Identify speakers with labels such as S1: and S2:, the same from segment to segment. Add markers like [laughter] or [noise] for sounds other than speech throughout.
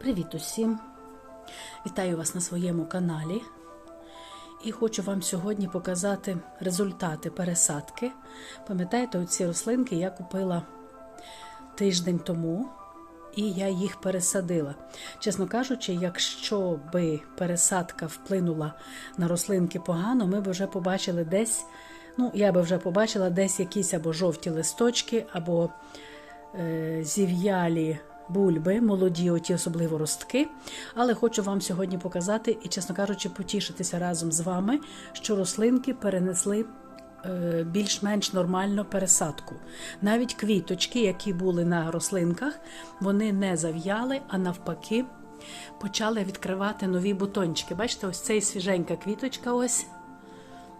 S1: Привіт усім! Вітаю вас на своєму каналі. І хочу вам сьогодні показати результати пересадки. Пам'ятаєте, оці рослинки я купила тиждень тому, і я їх пересадила. Чесно кажучи, якщо би пересадка вплинула на рослинки погано, ми б вже побачили десь, ну, я би вже побачила десь якісь або жовті листочки, або е, зів'ялі бульби, молоді, оті особливо ростки. Але хочу вам сьогодні показати і, чесно кажучи, потішитися разом з вами, що рослинки перенесли е, більш-менш нормально пересадку. Навіть квіточки, які були на рослинках, вони не зав'яли, а навпаки. Почали відкривати нові бутончики. Бачите, ось цей свіженька квіточка ось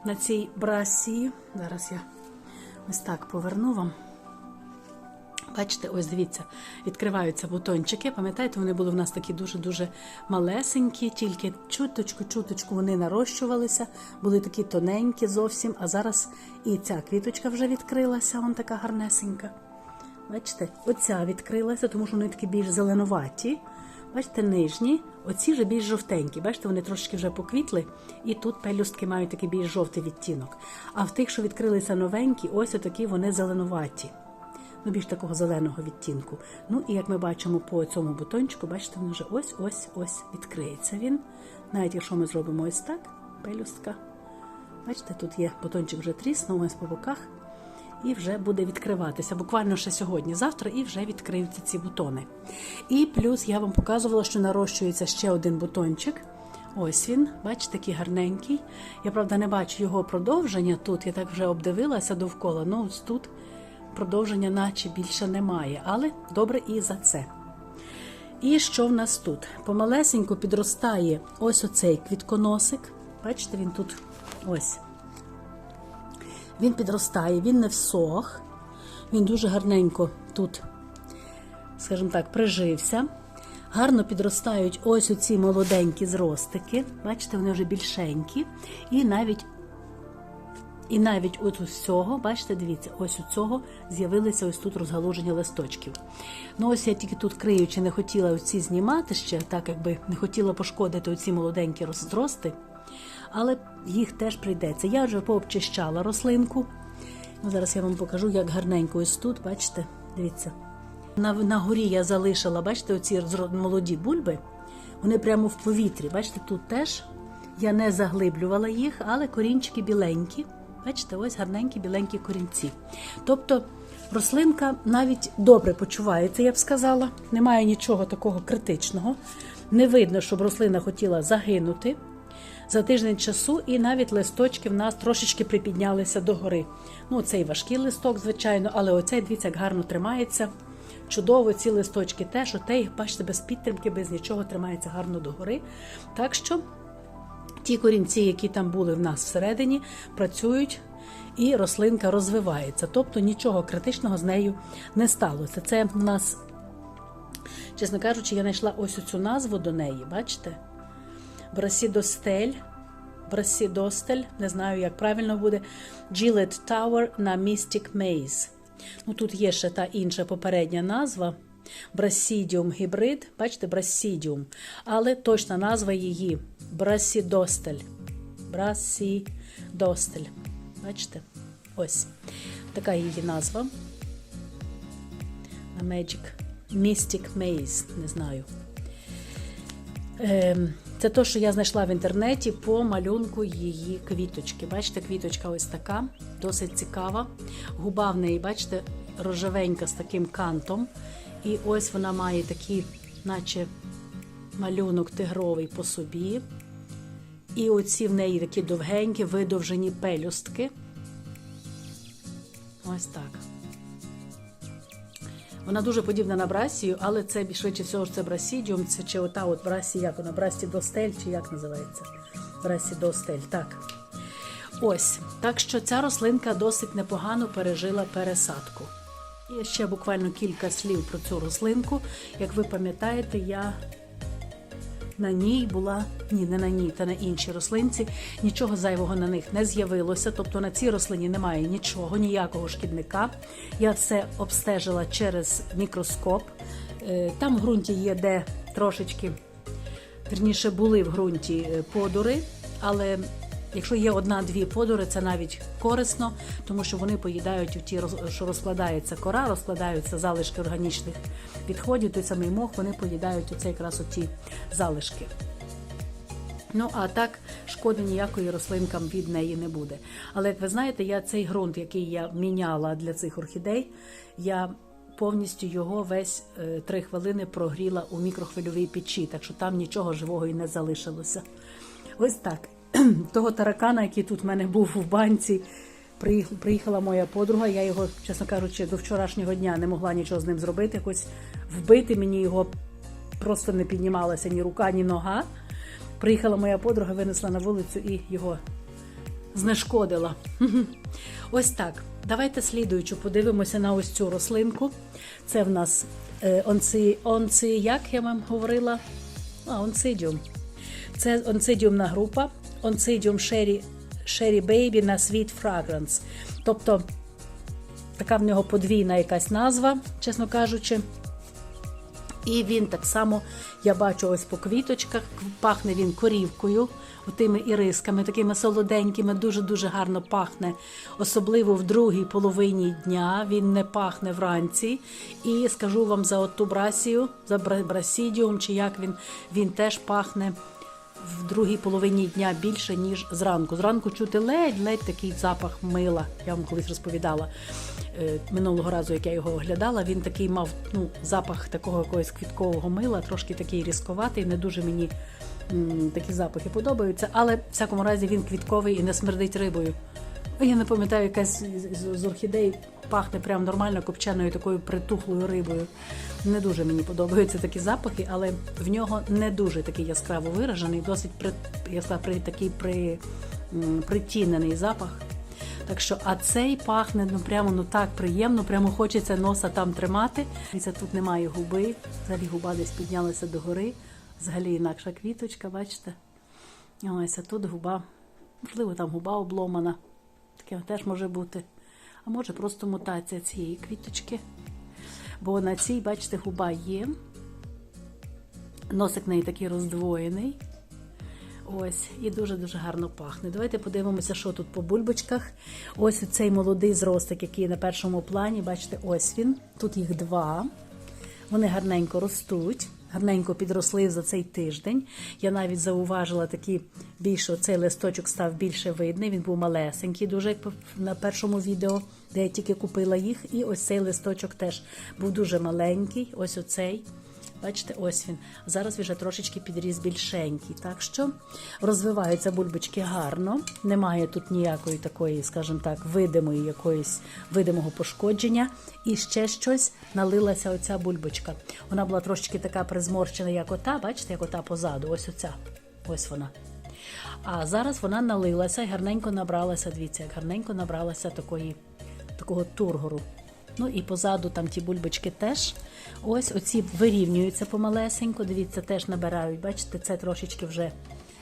S1: на цій брасії. Зараз я ось так поверну вам. Бачите, ось дивіться, відкриваються бутончики. Пам'ятаєте, вони були в нас такі дуже-дуже малесенькі, тільки чуточку-чуточку вони нарощувалися, були такі тоненькі зовсім, а зараз і ця квіточка вже відкрилася, вон така гарнесенька. Бачите, оця відкрилася, тому що вони такі більш зеленуваті. Бачите, нижні, оці вже більш жовтенькі. Бачите, вони трошки вже поквітли, і тут пелюстки мають такий більш жовтий відтінок. А в тих, що відкрилися новенькі, ось отакі вони зеленуваті ну, більш такого зеленого відтінку. Ну і як ми бачимо по цьому бутончику, бачите, він вже ось-ось-ось відкриється він. Навіть якщо ми зробимо ось так, пелюстка. Бачите, тут є бутончик вже тріснув ось по боках, і вже буде відкриватися. Буквально ще сьогодні, завтра, і вже відкриються ці бутони. І плюс я вам показувала, що нарощується ще один бутончик. Ось він, бачите, такий гарненький. Я, правда, не бачу його продовження тут. Я так вже обдивилася довкола. Ну, ось тут продовження, наче більше немає, але добре і за це. І що в нас тут? Помалесенько підростає ось оцей квітконосик. Бачите, він тут ось. Він підростає, він не всох. Він дуже гарненько тут, скажімо так, прижився. Гарно підростають ось оці молоденькі зростики. Бачите, вони вже більшенькі. І навіть і навіть от ось цього, бачите, дивіться, ось у цього з'явилися ось тут розгалуження листочків. Ну, ось я тільки тут криючи, не хотіла оці знімати ще, так якби не хотіла пошкодити оці молоденькі розрости, але їх теж прийдеться. Я вже пообчищала рослинку. Ну, Зараз я вам покажу, як гарненько ось тут, бачите, дивіться. На, на горі я залишила, бачите, оці молоді бульби, вони прямо в повітрі. Бачите, тут теж я не заглиблювала їх, але корінчики біленькі. Бачите, ось гарненькі біленькі корінці. Тобто рослинка навіть добре почувається, я б сказала. Немає нічого такого критичного. Не видно, щоб рослина хотіла загинути за тиждень часу, і навіть листочки в нас трошечки припіднялися догори. Ну, цей важкий листок, звичайно, але оцей, дивіться, як гарно тримається. Чудово, ці листочки теж, отей, бачите, без підтримки, без нічого тримається гарно догори. Так що. Ті корінці, які там були в нас всередині, працюють і рослинка розвивається. Тобто нічого критичного з нею не сталося. Це в нас, чесно кажучи, я знайшла ось цю назву до неї, бачите? Брасідостель. Брасідостель, не знаю, як правильно буде. Gillette Tower на Mystic Maze. Ну, Тут є ще та інша попередня назва. Брасідіум гібрид, бачите, брасідіум, але точна назва її брасідостель. Брасідостель. Бачите? Ось. Така її назва. На Magic Mystic Maze, не знаю. Це те, що я знайшла в інтернеті по малюнку її квіточки. Бачите, квіточка ось така, досить цікава. Губа в неї, бачите, рожевенька з таким кантом. І ось вона має такий, наче малюнок тигровий по собі. І оці в неї такі довгенькі, видовжені пелюстки. Ось так. Вона дуже подібна на брасію, але це швидше всього це брасідіум, це чи ота от брасі, як вона, брасі достель, чи як називається? Брасі достель, так. Ось. Так що ця рослинка досить непогано пережила пересадку. І ще буквально кілька слів про цю рослинку. Як ви пам'ятаєте, я на ній була, ні, не на ній, та на іншій рослинці. Нічого зайвого на них не з'явилося. Тобто на цій рослині немає нічого, ніякого шкідника. Я все обстежила через мікроскоп. Е, там в ґрунті є де трошечки, верніше, були в ґрунті е, подури, але якщо є одна-дві подури, це навіть корисно, тому що вони поїдають у ті, що розкладається кора, розкладаються залишки органічних відходів, той самий мох, вони поїдають оце якраз оті залишки. Ну, а так шкоди ніякої рослинкам від неї не буде. Але як ви знаєте, я цей ґрунт, який я міняла для цих орхідей, я повністю його весь е, три хвилини прогріла у мікрохвильовій печі, так що там нічого живого і не залишилося. Ось так. [clears throat] Того таракана, який тут в мене був в банці, приїхала моя подруга. Я його, чесно кажучи, до вчорашнього дня не могла нічого з ним зробити. Якось вбити мені його просто не піднімалася ні рука, ні нога. Приїхала моя подруга, винесла на вулицю і його знешкодила. [laughs] Ось так. Давайте слідуючу подивимося на ось цю рослинку. Це в нас е, онци, онци, як я вам говорила? А, онцидіум. Це онцидіумна група, онцидіум Sherry, Sherry Baby на Sweet Fragrance. Тобто така в нього подвійна якась назва, чесно кажучи. І він так само, я бачу ось по квіточках, пахне він корівкою, отими ірисками, такими солоденькими, дуже-дуже гарно пахне, особливо в другій половині дня. Він не пахне вранці. І скажу вам за оту брасію, за брасідіум, чи як він, він теж пахне в другій половині дня більше, ніж зранку. Зранку чути ледь-ледь такий запах мила. Я вам колись розповідала е, минулого разу, як я його оглядала. Він такий мав ну, запах такого якогось квіткового мила, трошки такий різковатий. Не дуже мені такі запахи подобаються, але в всякому разі він квітковий і не смердить рибою. Я не пам'ятаю, якась з- орхідей пахне прям нормально копченою такою притухлою рибою. Не дуже мені подобаються такі запахи, але в нього не дуже такий яскраво виражений, досить при, я сказала, при, такий при, притінений запах. Так що, а цей пахне ну прямо ну так приємно, прямо хочеться носа там тримати. І це тут немає губи. Взагалі губа десь піднялася догори. Взагалі інакша квіточка, бачите? Ось а тут губа. Можливо, там губа обломана. Таке теж може бути. А може просто мутація цієї квіточки. Бо на цій, бачите, губа є. Носик неї такий роздвоєний. Ось, і дуже-дуже гарно пахне. Давайте подивимося, що тут по бульбочках. Ось цей молодий зростик, який на першому плані. Бачите, ось він. Тут їх два. Вони гарненько ростуть, гарненько підросли за цей тиждень. Я навіть зауважила такі більше, цей листочок став більше видний. Він був малесенький, дуже як на першому відео, де я тільки купила їх. І ось цей листочок теж був дуже маленький. Ось оцей. Бачите, ось він. Зараз він вже трошечки підріс більшенький. Так що розвиваються бульбочки гарно. Немає тут ніякої такої, скажімо так, видимої якоїсь видимого пошкодження. І ще щось налилася оця бульбочка. Вона була трошечки така призморщена, як ота, бачите, як ота позаду. Ось оця. Ось вона. А зараз вона налилася і гарненько набралася. Дивіться, як гарненько набралася такої, такого тургору. Ну і позаду там ті бульбочки теж. Ось оці вирівнюються помалесенько. Дивіться, теж набирають. Бачите, це трошечки вже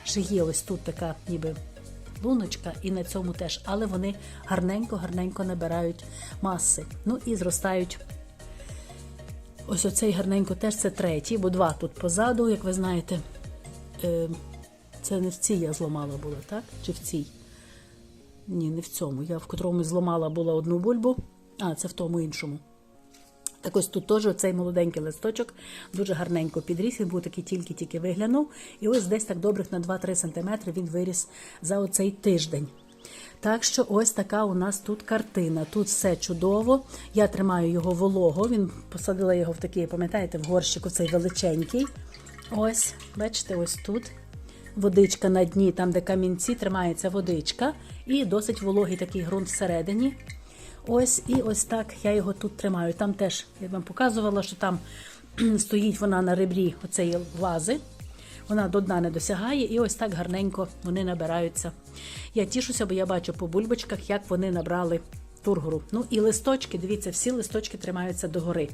S1: ще є ось тут така ніби луночка, і на цьому теж. Але вони гарненько-гарненько набирають маси. Ну і зростають. Ось оцей гарненько теж це третій, бо два тут позаду, як ви знаєте. Е, Це не в цій я зламала була, так? Чи в цій? Ні, не в цьому. Я в котрому зламала була одну бульбу, а це в тому іншому. Так ось тут теж цей молоденький листочок дуже гарненько підріс. Він був такий тільки-тільки виглянув. І ось десь так добрих на 2-3 см він виріс за оцей тиждень. Так що ось така у нас тут картина. Тут все чудово. Я тримаю його волого. Він посадила його в такий, пам'ятаєте, в горщик оцей величенький. Ось, бачите, ось тут. Водичка на дні, там, де камінці, тримається водичка, і досить вологий такий ґрунт всередині. Ось і ось так я його тут тримаю. Там теж я вам показувала, що там [clears throat] стоїть вона на ребрі оцеї вази. Вона до дна не досягає, і ось так гарненько вони набираються. Я тішуся, бо я бачу по бульбочках, як вони набрали тургору. Ну і листочки, дивіться, всі листочки тримаються догори.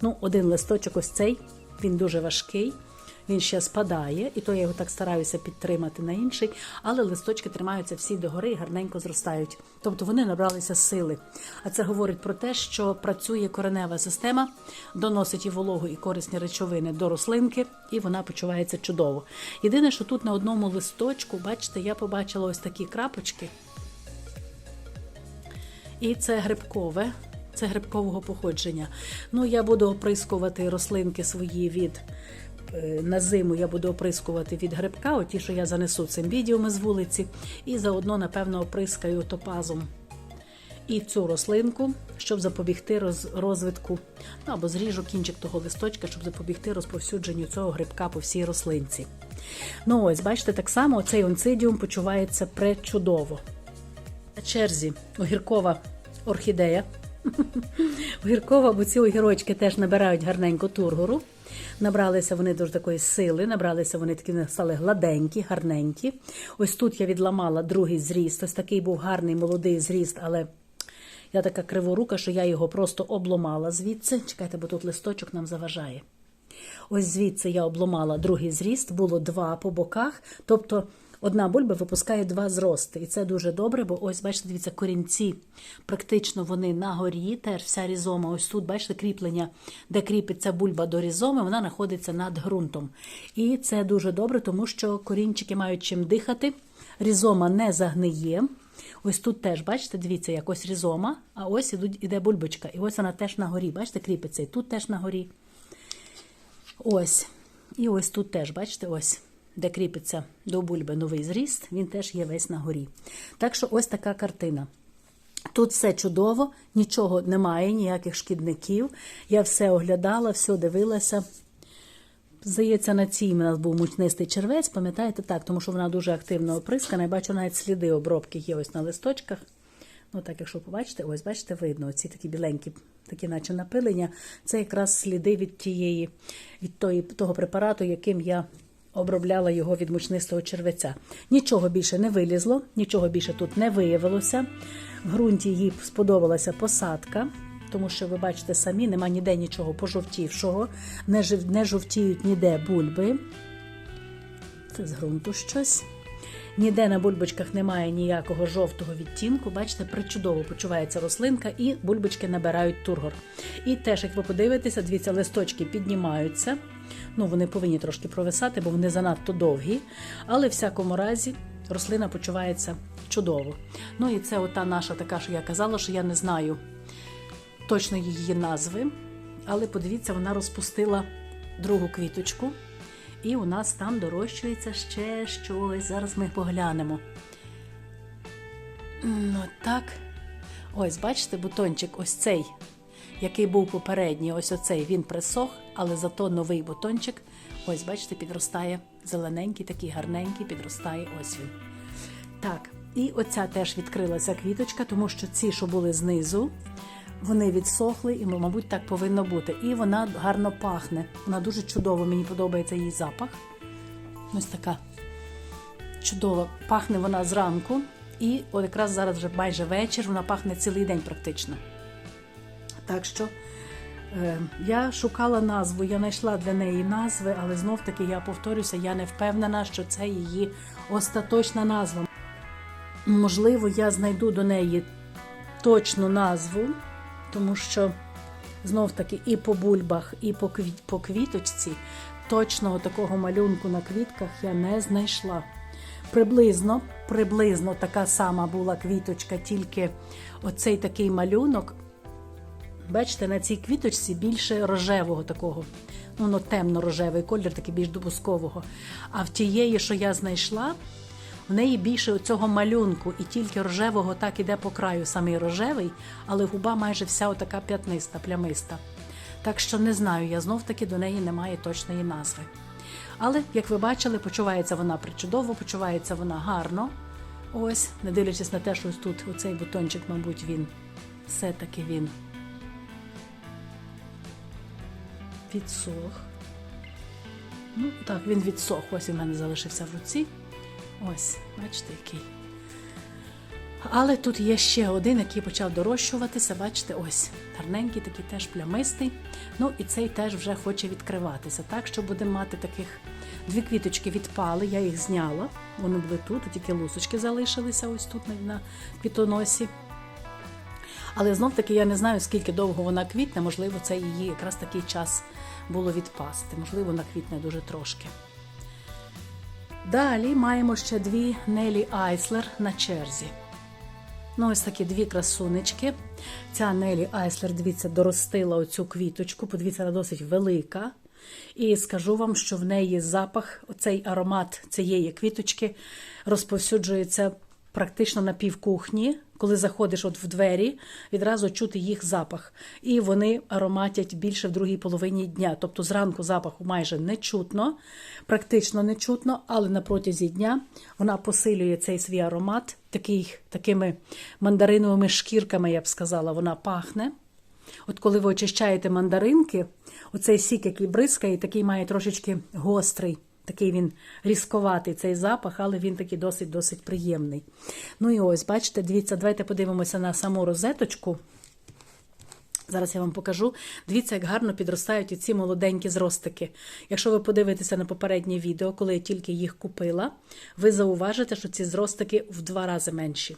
S1: Ну, один листочок ось цей, він дуже важкий. Він ще спадає, і то я його так стараюся підтримати на інший, але листочки тримаються всі догори і гарненько зростають. Тобто вони набралися сили. А це говорить про те, що працює коренева система, доносить і вологу, і корисні речовини до рослинки, і вона почувається чудово. Єдине, що тут на одному листочку, бачите, я побачила ось такі крапочки. І це грибкове, це грибкового походження. Ну, я буду оприскувати рослинки свої від на зиму я буду оприскувати від грибка, оті, що я занесу цим відео з вулиці, і заодно, напевно, оприскаю топазом і цю рослинку, щоб запобігти роз, розвитку, ну або зріжу кінчик того листочка, щоб запобігти розповсюдженню цього грибка по всій рослинці. Ну ось, бачите, так само цей онцидіум почувається пречудово. На черзі огіркова орхідея. [laughs] Огіркова, бо ці огірочки теж набирають гарненько тургору. Набралися вони дуже такої сили, набралися вони такі стали гладенькі, гарненькі. Ось тут я відламала другий зріст. Ось такий був гарний молодий зріст, але я така криворука, що я його просто обломала звідси. Чекайте, бо тут листочок нам заважає. Ось звідси я обломала другий зріст, було два по боках. Тобто одна бульба випускає два зрости. І це дуже добре, бо ось, бачите, дивіться, корінці практично вони на горі, теж вся різома. Ось тут, бачите, кріплення, де кріпиться бульба до різоми, вона знаходиться над ґрунтом. І це дуже добре, тому що корінчики мають чим дихати, різома не загниє. Ось тут теж, бачите, дивіться, якось різома, а ось іде бульбочка. І ось вона теж на горі. Бачите, кріпиться, і тут теж на горі. Ось. І ось тут теж, бачите, ось, де кріпиться до бульби новий зріст, він теж є весь на горі. Так що ось така картина. Тут все чудово, нічого немає, ніяких шкідників. Я все оглядала, все дивилася. Здається, на цій у нас був мучнистий червець, пам'ятаєте так, тому що вона дуже активно оприскана. Я бачу, навіть сліди обробки є ось на листочках. Ну, так, якщо побачите, ось, бачите, видно, оці такі біленькі, такі, наче напилення, це якраз сліди від тієї, від тої, того препарату, яким я обробляла його від мучнистого червеця. Нічого більше не вилізло, нічого більше тут не виявилося. В ґрунті їй сподобалася посадка. Тому що ви бачите самі, нема ніде нічого пожовтівшого, не, жив, не жовтіють ніде бульби. Це з ґрунту щось. Ніде на бульбочках немає ніякого жовтого відтінку. Бачите, причудово почувається рослинка, і бульбочки набирають тургор. І теж, як ви подивитеся, дивіться, листочки піднімаються. Ну, вони повинні трошки провисати, бо вони занадто довгі. Але в всякому разі рослина почувається чудово. Ну і це ота наша така, що я казала, що я не знаю точно її назви. Але подивіться, вона розпустила другу квіточку. І у нас там дорощується ще щось. Зараз ми поглянемо. Ну так. Ось, бачите, бутончик, ось цей, який був попередній, ось оцей він присох, але зато новий бутончик, ось, бачите, підростає зелененький, такий гарненький, підростає ось він. Так, і оця теж відкрилася квіточка, тому що ці, що були знизу, вони відсохли, і, мабуть, так повинно бути. І вона гарно пахне. Вона дуже чудово, мені подобається її запах. Ось така чудова. Пахне вона зранку. І от якраз зараз вже майже вечір, вона пахне цілий день практично. Так що е, я шукала назву, я знайшла для неї назви, але знов таки я повторюся, я не впевнена, що це її остаточна назва. Можливо, я знайду до неї точну назву тому що знов таки і по бульбах, і по, квіт, по квіточці точного такого малюнку на квітках я не знайшла. Приблизно, приблизно така сама була квіточка, тільки оцей такий малюнок. Бачите, на цій квіточці більше рожевого такого, ну, ну темно-рожевий колір, такий більш добускового. А в тієї, що я знайшла, в неї більше цього малюнку, і тільки рожевого так іде по краю, самий рожевий, але губа майже вся отака п'ятниста, плямиста. Так що не знаю, я знов таки до неї немає точної назви. Але, як ви бачили, почувається вона причудово, почувається вона гарно. Ось, не дивлячись на те, що ось тут оцей бутончик, мабуть, він все-таки він відсох. Ну, так, він відсох. Ось у мене залишився в руці. Ось, бачите, який. Але тут є ще один, який почав дорощуватися. Бачите, ось гарненький, такий теж плямистий. Ну і цей теж вже хоче відкриватися. Так що будемо мати таких дві квіточки відпали. Я їх зняла. Вони були тут, тільки лусочки залишилися ось тут на квітоносі. Але знов таки я не знаю, скільки довго вона квітне. Можливо, це її якраз такий час було відпасти. Можливо, вона квітне дуже трошки. Далі маємо ще дві Нелі Айслер на черзі. Ну, ось такі дві красунечки. Ця Нелі Айслер, дивіться, доростила оцю квіточку. Подивіться, вона досить велика. І скажу вам, що в неї запах, оцей аромат цієї квіточки розповсюджується практично на півкухні. Коли заходиш от в двері, відразу чути їх запах. І вони ароматять більше в другій половині дня. Тобто зранку запаху майже не чутно, практично не чутно, але на протязі дня вона посилює цей свій аромат такий, такими мандариновими шкірками, я б сказала, вона пахне. От коли ви очищаєте мандаринки, оцей сік, який бризкає, такий має трошечки гострий, такий він різковатий цей запах, але він такий досить-досить приємний. Ну і ось, бачите, дивіться, давайте подивимося на саму розеточку. Зараз я вам покажу. Дивіться, як гарно підростають ці молоденькі зростики. Якщо ви подивитеся на попереднє відео, коли я тільки їх купила, ви зауважите, що ці зростики в два рази менші.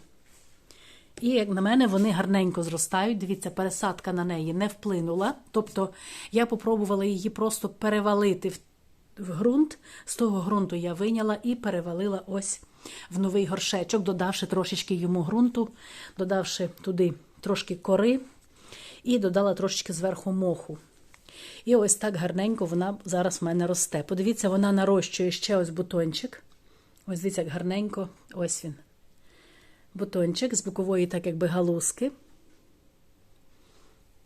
S1: І, як на мене, вони гарненько зростають. Дивіться, пересадка на неї не вплинула. Тобто я попробувала її просто перевалити в, в ґрунт. З того ґрунту я виняла і перевалила ось в новий горшечок, додавши трошечки йому ґрунту, додавши туди трошки кори і додала трошечки зверху моху. І ось так гарненько вона зараз в мене росте. Подивіться, вона нарощує ще ось бутончик. Ось дивіться, як гарненько, ось він бутончик з бокової, так якби галузки,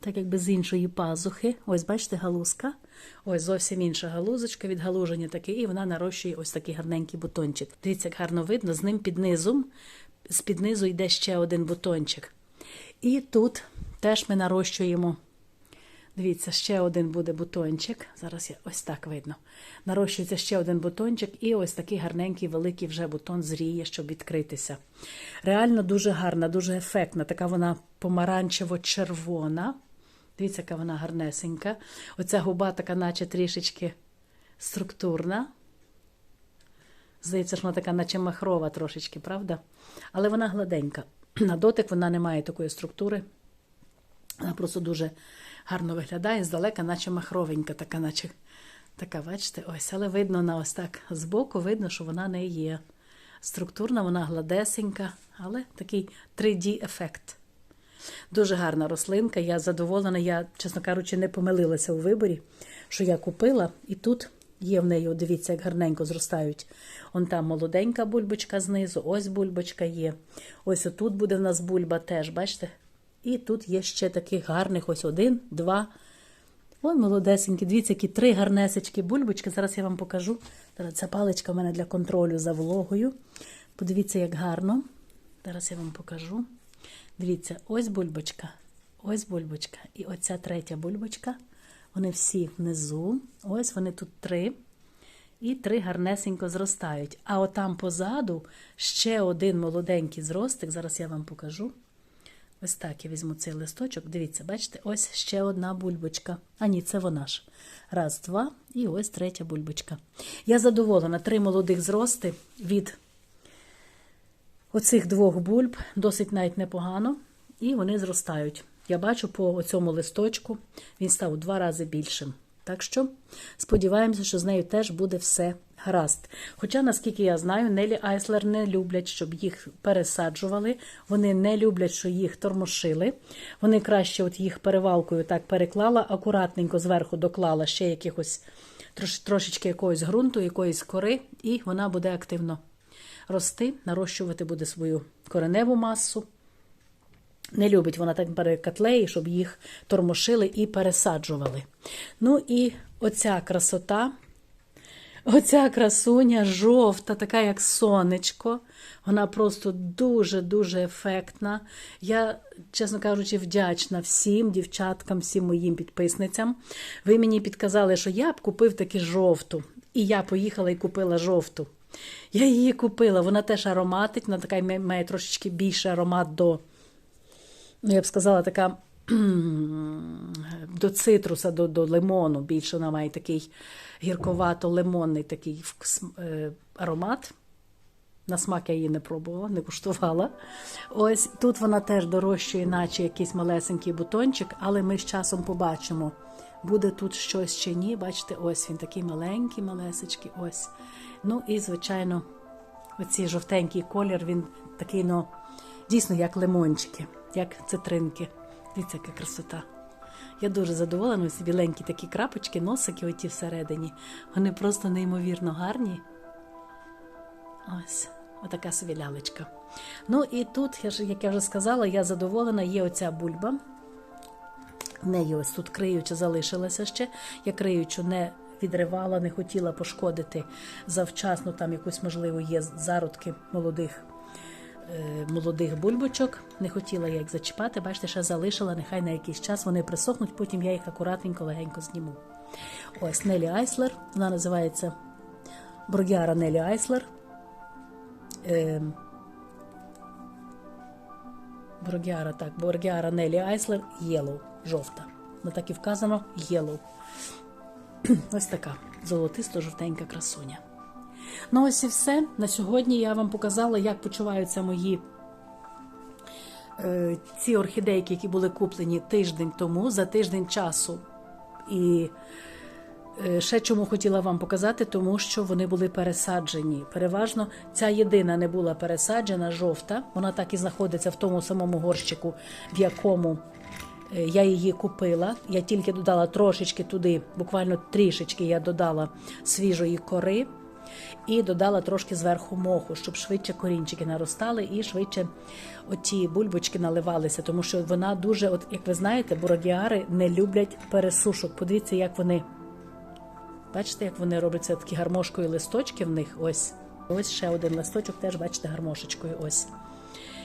S1: так якби з іншої пазухи. Ось, бачите, галузка. Ось зовсім інша галузочка, відгалуження таке, і вона нарощує ось такий гарненький бутончик. Дивіться, як гарно видно, з ним під низом, з під низу йде ще один бутончик. І тут теж ми нарощуємо. Дивіться, ще один буде бутончик. Зараз я ось так видно. Нарощується ще один бутончик, і ось такий гарненький великий вже бутон зріє, щоб відкритися. Реально дуже гарна, дуже ефектна. Така вона помаранчево-червона. Дивіться, яка вона гарнесенька. Оця губа така, наче трішечки структурна. Здається, що вона така, наче махрова трошечки, правда? Але вона гладенька. [clears throat] На дотик вона не має такої структури. Вона просто дуже гарно виглядає, здалека, наче махровенька, така, наче така, бачите, ось, але видно на ось так збоку, видно, що вона не є структурна, вона гладесенька, але такий 3D-ефект. Дуже гарна рослинка. Я задоволена, я, чесно кажучи, не помилилася у виборі, що я купила, і тут є в неї, дивіться, як гарненько зростають. Он там молоденька бульбочка знизу, ось бульбочка є. Ось отут буде в нас бульба теж, бачите? І тут є ще таких гарних ось один, два. Вон молодесенькі, дивіться, які три гарнесечки бульбочки. Зараз я вам покажу. Ця паличка в мене для контролю за вологою. Подивіться, як гарно. Зараз я вам покажу. Дивіться, ось бульбочка, ось бульбочка. І оця третя бульбочка. Вони всі внизу. Ось вони тут три. І три гарнесенько зростають. А отам позаду ще один молоденький зростик. Зараз я вам покажу. Ось так я візьму цей листочок. Дивіться, бачите, ось ще одна бульбочка. А ні, це вона ж. Раз, два, і ось третя бульбочка. Я задоволена, три молодих зрости від оцих двох бульб, досить навіть непогано, і вони зростають. Я бачу по цьому листочку, він став у два рази більшим. Так що сподіваємося, що з нею теж буде все гаразд. Хоча, наскільки я знаю, Нелі Айслер не люблять, щоб їх пересаджували. Вони не люблять, що їх тормошили. Вони краще от їх перевалкою так переклала, акуратненько зверху доклала ще якихось трошечки якогось ґрунту, якоїсь кори, і вона буде активно рости, нарощувати буде свою кореневу масу. Не любить вона так перекатлеї, щоб їх тормошили і пересаджували. Ну і оця красота, оця красуня жовта, така як сонечко. Вона просто дуже-дуже ефектна. Я, чесно кажучи, вдячна всім дівчаткам, всім моїм підписницям. Ви мені підказали, що я б купив таки жовту. І я поїхала і купила жовту. Я її купила, вона теж ароматить, вона така має- трошечки більший аромат до, ну я б сказала, така до цитруса, до, до лимону. Більше вона має такий гірковато-лимонний такий е, аромат. На смак я її не пробувала, не куштувала. Ось тут вона теж дорожчає, наче якийсь малесенький бутончик, але ми з часом побачимо, буде тут щось чи ні. Бачите, ось він такий маленький, малесечкий. Ось. Ну і, звичайно, оцей жовтенький колір, він такий, ну, дійсно, як лимончики, як цитринки. Дивіться, яка красота. Я дуже задоволена, ось біленькі такі крапочки, носики оті всередині. Вони просто неймовірно гарні. Ось, отака собі лялечка. Ну і тут, як я вже сказала, я задоволена, є оця бульба. В неї ось тут криюча залишилася ще. Я криючу не відривала, не хотіла пошкодити завчасно, там якусь, можливо, є зародки молодих, е, молодих бульбочок. Не хотіла я їх зачіпати. Бачите, ще залишила, нехай на якийсь час вони присохнуть, потім я їх акуратненько, легенько зніму. Ось Нелі Айслер, вона називається Бургіара Нелі Айслер. Ем, Боргіара, так, Боргіара Нелі Айслер Yellow, жовта. Ну так і вказано Yellow. [clears throat] Ось така золотисто-жовтенька красуня. Ну, ось і все. На сьогодні я вам показала, як почуваються мої е, ці орхідейки, які були куплені тиждень тому, за тиждень часу. І Е, Ще чому хотіла вам показати, тому що вони були пересаджені. Переважно ця єдина не була пересаджена, жовта. Вона так і знаходиться в тому самому горщику, в якому я її купила. Я тільки додала трошечки туди, буквально трішечки я додала свіжої кори і додала трошки зверху моху, щоб швидше корінчики наростали і швидше оті бульбочки наливалися, тому що вона дуже, от як ви знаєте, бородіари не люблять пересушок. Подивіться, як вони. Бачите, як вони робляться такі гармошкою листочки в них. Ось. Ось ще один листочок, теж бачите, гармошечкою. Ось.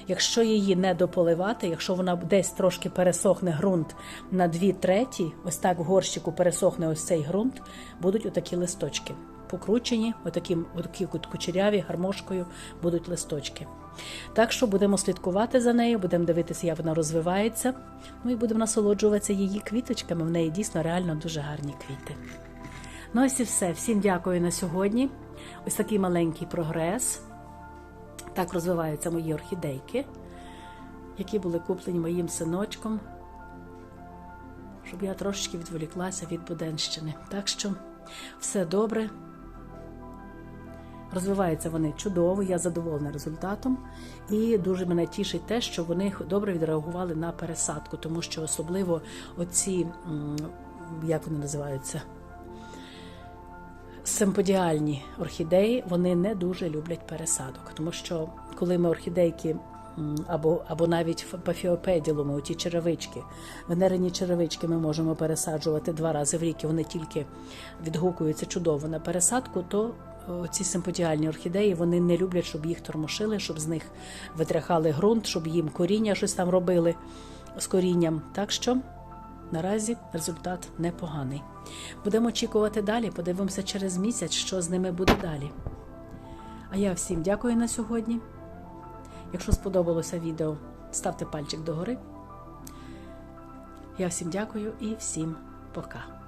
S1: Якщо її не дополивати, якщо вона десь трошки пересохне ґрунт на дві треті, ось так в горщику пересохне ось цей ґрунт, будуть отакі листочки. Покручені, отакі, отакі кучеряві, гармошкою будуть листочки. Так що будемо слідкувати за нею, будемо дивитися, як вона розвивається. Ну і будемо насолоджуватися її квіточками. В неї дійсно реально дуже гарні квіти. Ну ось і все. Всім дякую на сьогодні. Ось такий маленький прогрес. Так розвиваються мої орхідейки, які були куплені моїм синочком, щоб я трошечки відволіклася від Буденщини. Так що все добре. Розвиваються вони чудово, я задоволена результатом. І дуже мене тішить те, що вони добре відреагували на пересадку, тому що особливо оці, як вони називаються, симподіальні орхідеї вони не дуже люблять пересадок, тому що коли ми орхідейки або, або навіть пафіопеділуми, оті черевички, венерені черевички ми можемо пересаджувати два рази в рік, і вони тільки відгукуються чудово на пересадку, то ці симпотіальні орхідеї вони не люблять, щоб їх тормошили, щоб з них витряхали ґрунт, щоб їм коріння щось там робили з корінням. Так що Наразі результат непоганий. Будемо очікувати далі, подивимося через місяць, що з ними буде далі. А я всім дякую на сьогодні. Якщо сподобалося відео, ставте пальчик догори. Я всім дякую і всім пока.